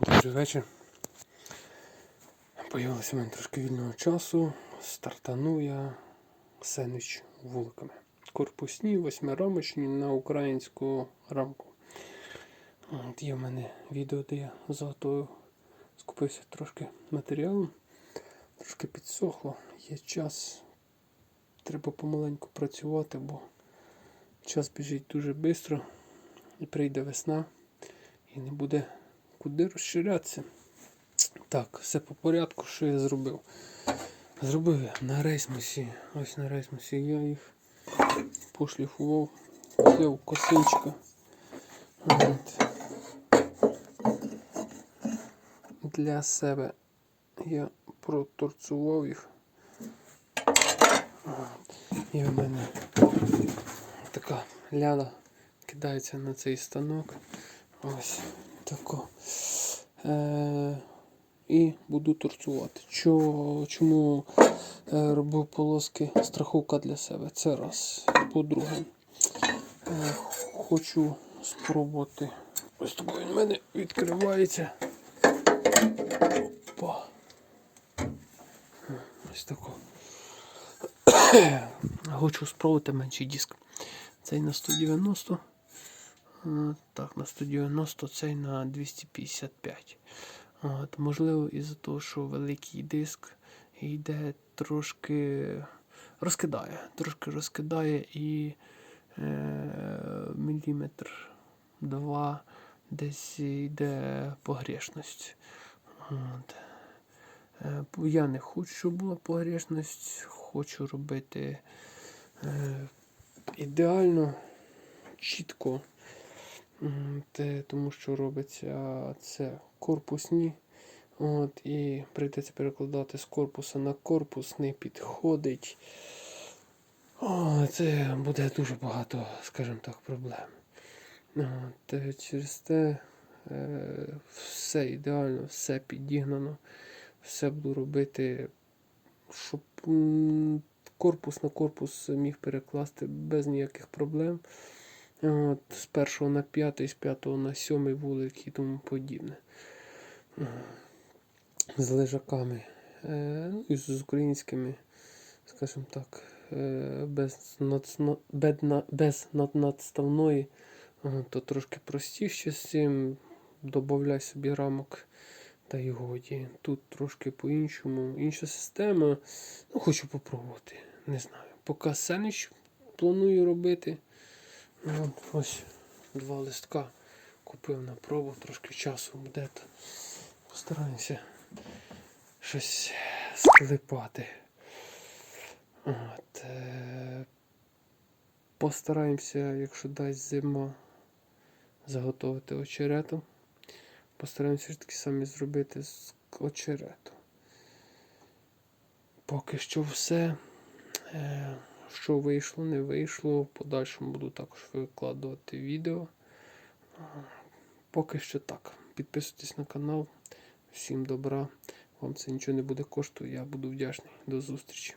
Добрий вечір. Появилося в мене трошки вільного часу. Стартану я сендвіч вуликами. Корпусні, восьмирамочні на українську рамку. От є в мене відео, де я заготовив, скупився трошки матеріалу, трошки підсохло, є час. Треба помаленьку працювати, бо час біжить дуже швидко і прийде весна і не буде куди розширятися. Так, все по порядку, що я зробив. Зробив я на рейсмусі. Ось на рейсмусі я їх пошліфував, взяв косинчика. От. Для себе я проторцував їх. І в мене така ляда кидається на цей станок. Ось тако. Е, і буду торцувати. Чо, чому е, робив полоски страховка для себе? Це раз. По-друге, е, хочу спробувати. Ось такий в мене відкривається. Опа. Ось тако. Хочу спробувати менший диск. Цей на 190. Так, на 190, цей на 255. От, можливо, із-за того, що великий диск йде трошки розкидає. Трошки розкидає і е, міліметр два десь йде погрешність. От. Е, Я не хочу, щоб була погрешність, хочу робити е, ідеально, чітко. Те, тому що робиться це корпусні. От, і прийдеться перекладати з корпуса на корпус, не підходить. О, це буде дуже багато, скажімо так, проблем. От, е, через те е, все ідеально, все підігнано, все буду робити, щоб корпус на корпус міг перекласти без ніяких проблем. От, з першого на п'ятий, з п'ятого на сьомий вулик і тому подібне. З лежаками, е, ну і з українськими, скажімо так, е, без, без, без над- надставної, то трошки простіше з цим. Добавляй собі рамок та й годі. Тут трошки по-іншому. Інша система. Ну, хочу попробувати. Не знаю. Поки сендвіч планую робити. Ну, ось два листка купив на пробу, трошки часу буде. то Постараємося щось склепати. От, е, постараємося, якщо дасть зима, заготовити очерету. Постараємося ж таки самі зробити з очерету. Поки що все. Е, що вийшло, не вийшло. В подальшому буду також викладувати відео. Поки що так. Підписуйтесь на канал. Всім добра. Вам це нічого не буде коштувати. Я буду вдячний. До зустрічі.